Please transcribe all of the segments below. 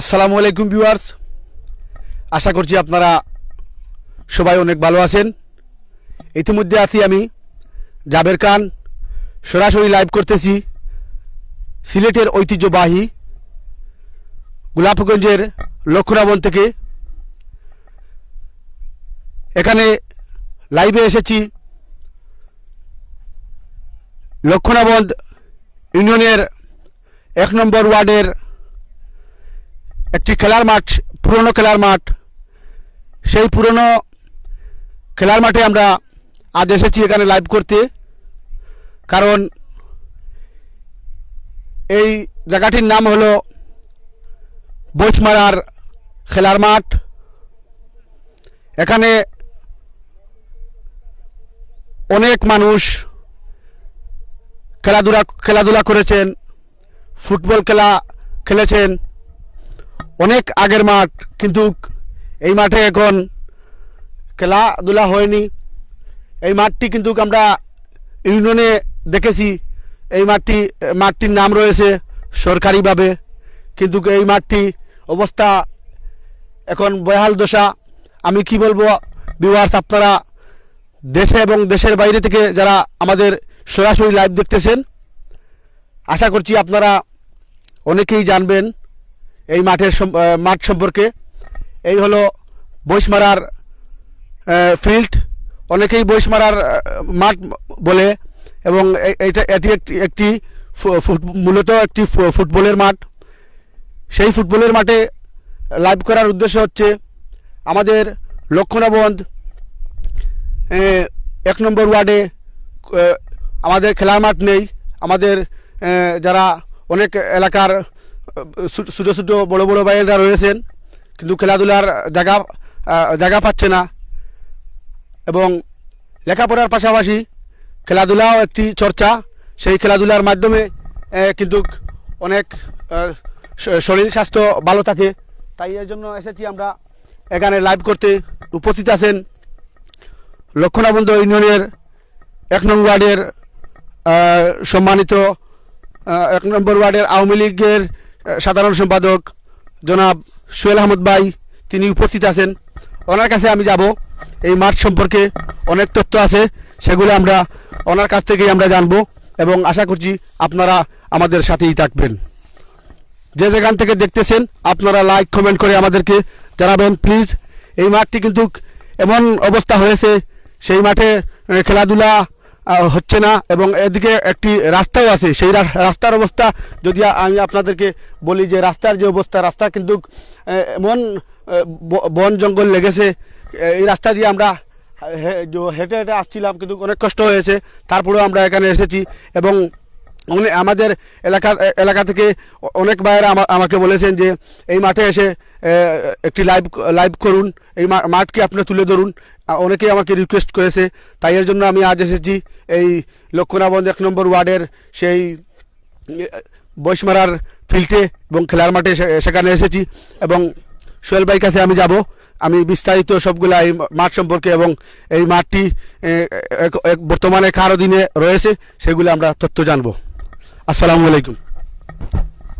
আসসালামু আলাইকুম ভিউয়ার্স। আশা করছি আপনারা সবাই অনেক ভালো আছেন। ইতিমধ্যে আছি আমি জাবের খান। সরাসরি লাইভ করতেছি সিলেটের ঐতিহ্যবাহী গোলাপগঞ্জের লক্ষ্মণাবন থেকে। এখানে লাইভে এসেছি লক্ষ্মণাবন্দ ইউনিয়নের এক নম্বর ওয়ার্ডের একটি খেলার মাঠ, পুরনো খেলার মাঠ। সেই পুরনো খেলার মাঠে আমরা আজ এসেছি এখানে লাইভ করতে। কারণ এই জায়গাটির নাম হলো বৈশমারার খেলার মাঠ। এখানে অনেক মানুষ খেলাধুলা খেলাধুলা করেছেন, ফুটবল খেলা খেলেছেন। অনেক আগের মাঠ, কিন্তু এই মাঠে এখন খেলাধুলা হয়নি। এই মাঠটি কিন্তু আমরা ইউনিয়নে দেখেছি। এই মাঠটি, মাঠটির নাম রয়েছে সরকারিভাবে। কিন্তু এই মাঠটি অবস্থা এখন বহাল দশা। আমি কি বলব ভিউয়ার্স আপনারা দেশে এবং দেশের বাইরে থেকে যারা আমাদের সরাসরি লাইভ দেখতেছেন, আশা করছি আপনারা অনেকেই জানবেন এই মাঠের মাঠ সম্পর্কে। এই হলো বৈশমারার ফিল্ড অনেকেই বৈশমারার মাঠ বলে এবং এটা এটি একটি মূলত একটি ফুটবলের মাঠ। সেই ফুটবলের মাঠে লাইভ করার উদ্দেশ্য হচ্ছে আমাদের লক্ষ্মণাবন্ধ আহ, এক নম্বর ওয়ার্ডে আমাদের খেলার মাঠ নেই। আমাদের যারা অনেক এলাকার ছোটো ছোটো বড় বড় ভাইয়েরা রয়েছেন, কিন্তু খেলাধুলার জায়গা জায়গা পাচ্ছে না। এবং লেখাপড়ার পাশাপাশি খেলাধুলাও একটি চর্চা। সেই খেলাধুলার মাধ্যমে কিন্তু অনেক শরীর স্বাস্থ্য ভালো থাকে। তাই এর জন্য এসেছি আমরা এখানে লাইভ করতে উপস্থিত আছেন লক্ষ্মণাবন্ধ ইউনিয়নের এক নং ওয়ার্ডের সম্মানিত এক নম্বর ওয়ার্ডের আওয়ামী লীগের সাধারণ সম্পাদক জনাব সোহেল আহমদ ভাই, তিনি উপস্থিত আছেন। ওনার কাছে আমি যাব। এই মাঠ সম্পর্কে অনেক তথ্য আছে, সেগুলো আমরা ওনার কাছ থেকেই আমরা জানব এবং আশা করছি আপনারা আমাদের সাথেই থাকবেন। যে যেখান থেকে দেখতেছেন, আপনারা লাইক কমেন্ট করে আমাদেরকে জানাবেন প্লিজ এই মাঠটি কিন্তু এমন অবস্থা হয়েছে, সেই মাঠে খেলাধুলা হচ্ছে না এবং এদিকে একটি রাস্তাও আছে। সেই রাস্তার অবস্থা যদি আমি আপনাদেরকে বলি যে রাস্তার যে অবস্থা, রাস্তা কিন্তু এমন বন জঙ্গল লেগেছে। এই রাস্তা দিয়ে আমরা হেঁটে হেঁটে আসছিলাম কিন্তু অনেক কষ্ট হয়েছে। তারপরেও আমরা এখানে এসেছি এবং আমাদের এলাকা এলাকা থেকে অনেক ভাইয়েরা আমাকে বলেছেন যে, এই মাঠে এসে একটি লাইভ লাইভ করুন। এই মাঠকে আপনি তুলে ধরুন। অনেকেই আমাকে রিকোয়েস্ট করেছে। তাই এর জন্য আমি আজ এসেছি। এই লক্ষ্মণাবন্ধ এক নম্বর ওয়ার্ডের সেই বৈশমারার ফিল্ডে এবং খেলার মাঠে সেখানে এসেছি এবং সোহেল ভাইয়ের কাছে আমি যাব। আমি বিস্তারিত সবগুলা এই মাঠ সম্পর্কে এবং এই মাঠটি বর্তমানে কার অধীনে রয়েছে সেগুলো আমরা তথ্য জানব। আসসালামু আলাইকুম।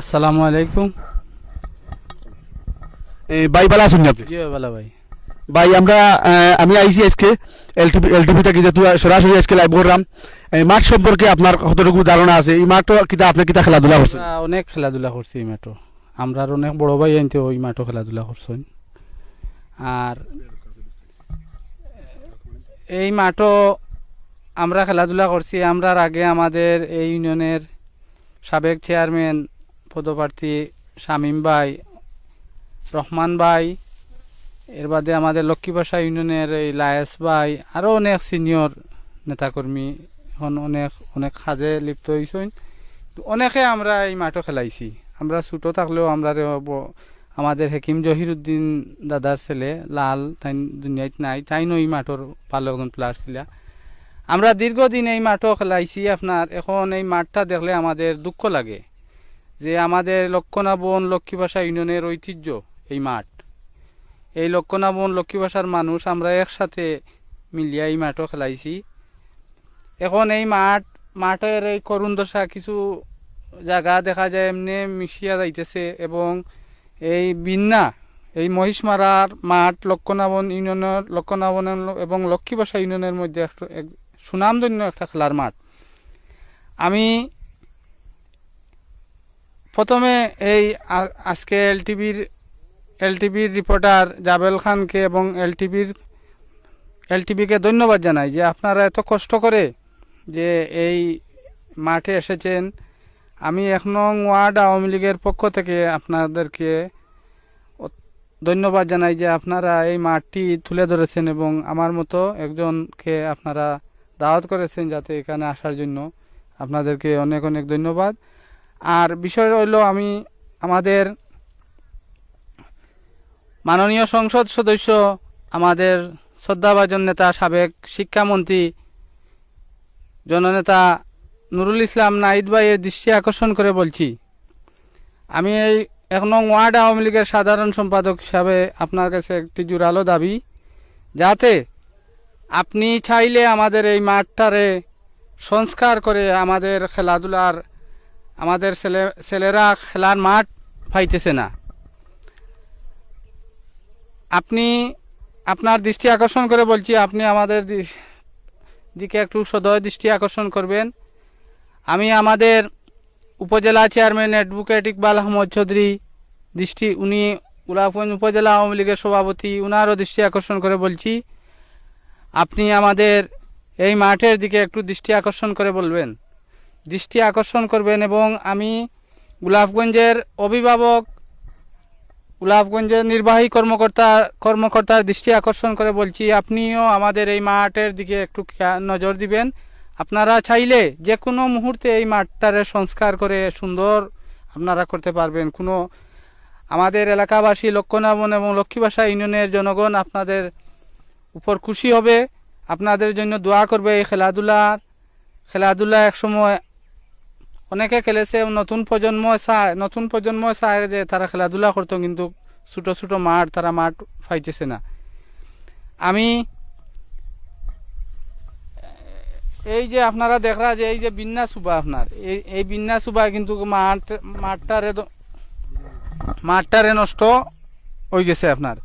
আসসালামু আলাইকুম। এই ভাই ভালো আছেন আপনি? জি ভালো ভাই। ভাই, আমরা আমি আইসি আজকে এলটিভি এলটিভি থেকে যেহেতু সরাসরি আজকে লাইভ করলাম। এই মাঠ সম্পর্কে আপনার কতটুকু ধারণা আছে? এই মাঠ কিতা আপনি কিতা খেলাধুলা করছেন? অনেক খেলাধুলা করছি এই মাঠও আমরা অনেক বড় ভাই আনতে ওই মাঠও খেলাধুলা করছেন। আর এই মাঠও আমরা খেলাধুলা করছি। আমরা আগে আমাদের এই ইউনিয়নের সাবেক চেয়ারম্যান পদপ্রার্থী শামীম ভাই, রহমান ভাই এর বাদে আমাদের লক্ষ্মীবাসা ইউনিয়নের এই লায়েস ভাই আরও অনেক সিনিয়র নেতাকর্মী, এখন অনেক অনেক কাজে লিপ্ত হয়েছেন অনেকে আমরা এই মাঠও খেলাইছি। আমরা ছোটো থাকলেও আমরা আমাদের হেকিম জহিরুদ্দিন দাদার ছেলে, লাল তাই দুনিয়াত নাই তাই ওই মাঠের ভালো একজন প্লেয়ার ছিল। আমরা দীর্ঘদিন এই মাঠও খেলাইছি। আপনার এখন এই মাঠটা দেখলে আমাদের দুঃখ লাগে যে আমাদের লক্ষণাবন লক্ষ্মীবাসা ইউনিয়নের ঐতিহ্য এই মাঠ। এই লক্ষণাবন লক্ষ্মীবাসার মানুষ আমরা একসাথে মিলিয়া এই মাঠও খেলাইছি। এখন এই মাঠ, মাঠের এই করুণ দশা কিছু জায়গা দেখা যায়, এমনি মিশিয়া যাইতেছে এবং এই বিন্না, এই মহিষমারার মাঠ লক্ষণাবন ইউনিয়নের লক্ষণাবন এবং লক্ষ্মীবাসা ইউনিয়নের মধ্যে সুনামধন্য একটা খেলার মাঠ। আমি প্রথমে এই আজকে এলটিভির এলটিভির রিপোর্টার জাবেল খানকে এবং এলটিভির, এলটিভিকে ধন্যবাদ জানাই যে আপনারা এত কষ্ট করে যে এই মাঠে এসেছেন। আমি এক নং ওয়ার্ড আওয়ামী লীগের পক্ষ থেকে আপনাদেরকে ধন্যবাদ জানাই যে আপনারা এই মাঠটি তুলে ধরেছেন এবং আমার মতো একজনকে আপনারা দাওয়াত করেছেন যাতে এখানে আসার জন্য আপনাদেরকে অনেক অনেক ধন্যবাদ। আর বিষয় হইল আমি আমাদের মাননীয় সংসদ সদস্য, আমাদের শ্রদ্ধাভাজন নেতা, সাবেক শিক্ষামন্ত্রী, জননেতা নুরুল ইসলাম নাইদ ভাইয়ের দৃষ্টি আকর্ষণ করে বলছি। আমি এই এক নং ওয়ার্ড আওয়ামী লীগের সাধারণ সম্পাদক হিসাবে আপনার কাছে একটি জোরালো দাবি, যাতে আপনি চাইলে আমাদের এই মাঠটারে সংস্কার করে আমাদের খেলাধুলার, আমাদের ছেলে, ছেলেরা খেলার মাঠ পাইতেছে না। আপনি আপনার দৃষ্টি আকর্ষণ করে বলছি, আপনি আমাদের দিকে একটু সদয় দৃষ্টি আকর্ষণ করবেন। আমি আমাদের উপজেলা চেয়ারম্যান অ্যাডভোকেট ইকবাল আহমদ চৌধুরী দৃষ্টি, উনি উলাপন উপজেলা আওয়ামী লীগের সভাপতি, উনারও দৃষ্টি আকর্ষণ করে বলছি, আপনি আমাদের এই মাঠের দিকে একটু দৃষ্টি আকর্ষণ করে বলবেন। দৃষ্টি আকর্ষণ করবেন এবং আমি গোলাপগঞ্জের অভিভাবক গোলাপগঞ্জের নির্বাহী কর্মকর্তা, কর্মকর্তার দৃষ্টি আকর্ষণ করে বলছি, আপনিও আমাদের এই মাঠের দিকে একটু নজর দিবেন। আপনারা চাইলে যে কোনো মুহূর্তে এই মাঠটারে সংস্কার করে সুন্দর আপনারা করতে পারবেন। কোনো আমাদের এলাকাবাসী লক্ষ্যনাবন এবং লক্ষ্মীবাসা ইউনিয়নের জনগণ আপনাদের উপর খুশি হবে। আপনাদের জন্য দোয়া করবে এই খেলাধুলার, খেলাধুলা একসময় অনেকে খেলেছে, নতুন প্রজন্ম চায়, নতুন প্রজন্ম চায় যে তারা খেলাধুলা করতো, কিন্তু ছোটো ছোটো মাঠ, তারা মাঠ পাইতেছে না। আমি, এই যে আপনারা দেখরা যে এই যে বিন্যাস সুবা আপনার, এই এই বিন্যাস সুবা কিন্তু মাঠ, মাঠটারে মাঠটারে নষ্ট হয়ে গেছে আপনার।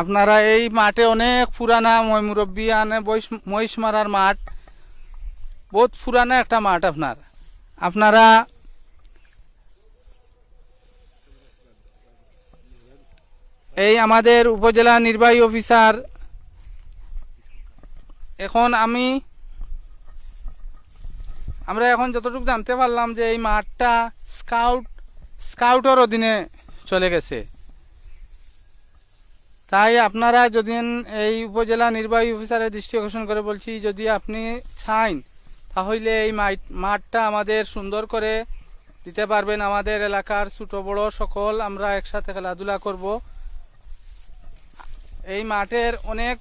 আপনারা এই মাঠে অনেক পুরানা মই মুরব্বী আনে বয়স মহিষ মারার মাঠ, বহুত পুরানা একটা মাঠ আপনার। আপনারা এই আমাদের উপজেলা নির্বাহী অফিসার, এখন আমি, আমরা এখন যতটুকু জানতে পারলাম যে এই মাঠটা স্কাউট স্কাউটের অধীনে চলে গেছে। তাই আপনারা যদি এই উপজেলা নির্বাহী অফিসারের দৃষ্টি আকর্ষণ করে বলছি, যদি আপনি চান তাহলে এই মাঠটা আমাদের সুন্দর করে দিতে পারবেন আমাদের এলাকার ছোট বড় সকল আমরা একসাথে খেলাধুলা করব। এই মাঠের অনেক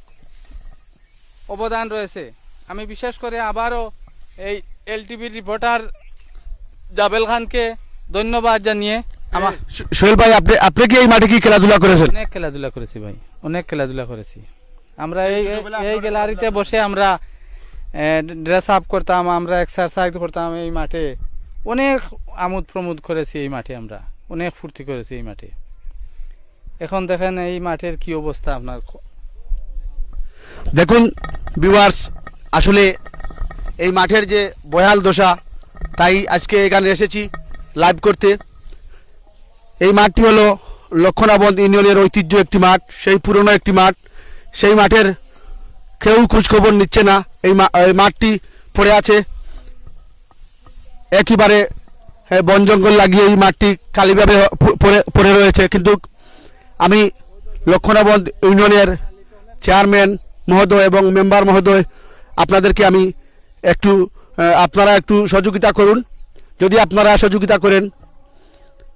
অবদান রয়েছে। আমি বিশেষ করে আবারও এই এলটিভির রিপোর্টার জাবেল খানকে ধন্যবাদ জানিয়ে আমার সোহেল ভাই আপনি আপনি কি এই মাঠে কি খেলাধুলা করেছেন? অনেক খেলাধুলা করেছি ভাই অনেক খেলাধুলা করেছি। আমরা এই এই গ্যালারিতে বসে আমরা ড্রেস আপ করতাম, আমরা এক্সারসাইজ করতাম এই মাঠে। অনেক আমোদ প্রমোদ করেছি এই মাঠে আমরা। অনেক ফুর্তি করেছি এই মাঠে। এখন দেখেন এই মাঠের কি অবস্থা আপনার। দেখুন ভিউয়ার্স আসলে এই মাঠের যে বহাল দশা, তাই আজকে এখানে এসেছি লাইভ করতে। এই মাঠটি হলো লক্ষণাবন্ধ ইউনিয়নের ঐতিহ্য একটি মাঠ, সেই পুরনো একটি মাঠ। সেই মাঠের কেউ খোঁজখবর নিচ্ছে না। এই মাঠটি পড়ে আছে। একেবারে এ, বন জঙ্গল লাগিয়ে এই মাঠটি খালিভাবে পড়ে রয়েছে। কিন্তু আমি লক্ষণাবন্দ ইউনিয়নের চেয়ারম্যান মহোদয় এবং মেম্বার মহোদয় আপনাদেরকে আমি একটু আপনারা একটু সহযোগিতা করুন। যদি আপনারা সহযোগিতা করেন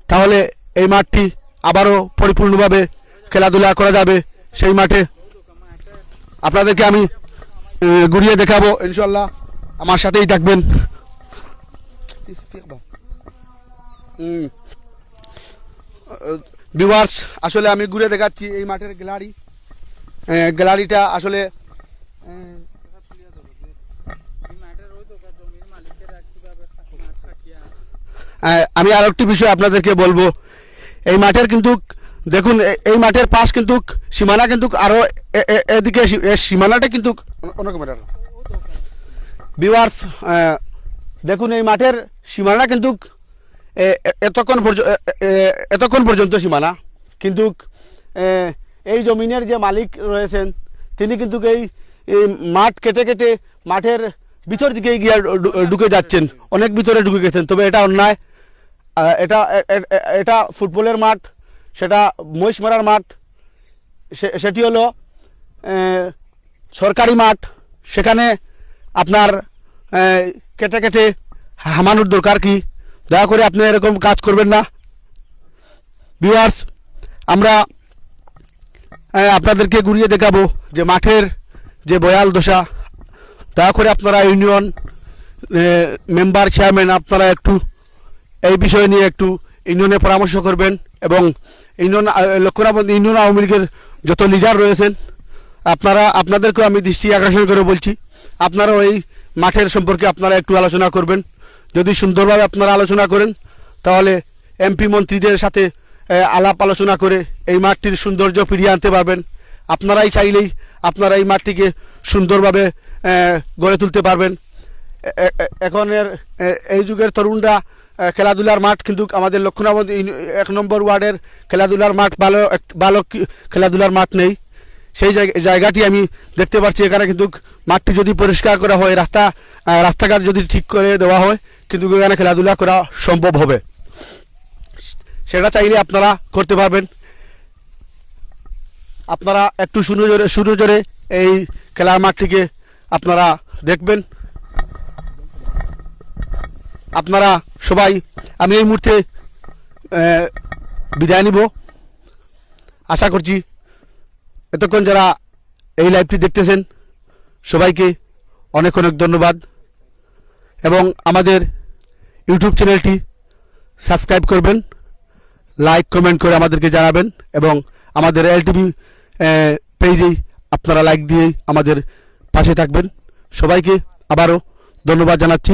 তাহলে এই মাঠটি আবারও পরিপূর্ণভাবে খেলাধুলা করা যাবে সেই মাঠে। আপনাদেরকে আমি ঘুরিয়ে দেখাবো, ইনশাল্লাহ। আমার সাথেই থাকবেন। ভিউয়ার্স আসলে আমি ঘুরে দেখাচ্ছি এই মাঠের গ্যালারি। গ্যালারিটা আসলে আমি আর একটি বিষয় আপনাদেরকে বলব। এই মাঠের কিন্তু দেখুন এই মাঠের পাশ কিন্তু সীমানা কিন্তু আরও এ- এ- এদিকে সীমানাটা কিন্তু ভিউয়ার্স দেখুন এই মাঠের সীমানা কিন্তু এতক্ষণ এতক্ষণ পর্যন্ত সীমানা। কিন্তু এই জমিনের যে মালিক রয়েছেন তিনি কিন্তু এই মাঠ কেটে কেটে মাঠের ভিতর দিকে গিয়ে ঢুকে যাচ্ছেন। অনেক ভিতরে ঢুকে গেছেন। তবে এটা অন্যায়। এটা এটা ফুটবলের মাঠ। সেটা মহিষ মারার মাঠ সেটি হলো সরকারি মাঠ। সেখানে আপনার কেটে কেটে হামানোর দরকার কি? দয়া করে আপনি এরকম কাজ করবেন না। ভিউয়ার্স আমরা আপনাদেরকে ঘুরিয়ে দেখাবো যে মাঠের যে বয়াল দশা। দয়া করে আপনারা ইউনিয়ন মেম্বার, চেয়ারম্যান, আপনারা একটু এই বিষয় নিয়ে একটু ইউনিয়নে পরামর্শ করবেন এবং ইউনিয়ন লক্ষ্মণাবন্দ ইউনিয়ন আওয়ামী লীগের যত লিডার রয়েছেন, আপনারা, আপনাদেরকেও আমি দৃষ্টি আকর্ষণ করে বলছি। আপনারাও এই মাঠের সম্পর্কে আপনারা একটু আলোচনা করবেন। যদি সুন্দরভাবে আপনারা আলোচনা করেন, তাহলে এমপি মন্ত্রীদের সাথে আলাপ আলোচনা করে এই মাঠটির সৌন্দর্য ফিরিয়ে আনতে পারবেন। আপনারাই চাইলেই আপনারা এই মাঠটিকে সুন্দরভাবে গড়ে তুলতে পারবেন। এখনের এই যুগের তরুণরা খেলাধুলার মাঠ কিন্তু আমাদের লক্ষ্মণাবন্দ ইউনি- এক নম্বর ওয়ার্ডের খেলাধুলার মাঠ ভালো ভালো খেলাধুলার মাঠ নেই। সেই জায়গা- জায়গাটি আমি দেখতে পাচ্ছি এখানে কিন্তু মাঠটি যদি পরিষ্কার করা হয়, রাস্তা রাস্তাঘাট যদি ঠিক করে দেওয়া হয়, কিন্তু এখানে খেলাধুলা করা সম্ভব হবে। সেটা চাইলে আপনারা করতে পারবেন। আপনারা একটু সুনজরে সুনজরে এই খেলার মাঠটিকে আপনারা দেখবেন। আপনারা সবাই, আমি এই মুহূর্তে বিদায় নিব। আশা করছি এতক্ষণ যারা এই লাইভটি দেখতেছেন, সবাইকে অনেক অনেক ধন্যবাদ। এবং আমাদের ইউটিউব চ্যানেলটি সাবস্ক্রাইব করবেন, লাইক, কমেন্ট করে আমাদেরকে জানাবেন এবং আমাদের এলটিভি পেজেই আপনারা লাইক দিয়েই আমাদের পাশে থাকবেন। সবাইকে আবারও ধন্যবাদ জানাচ্ছি।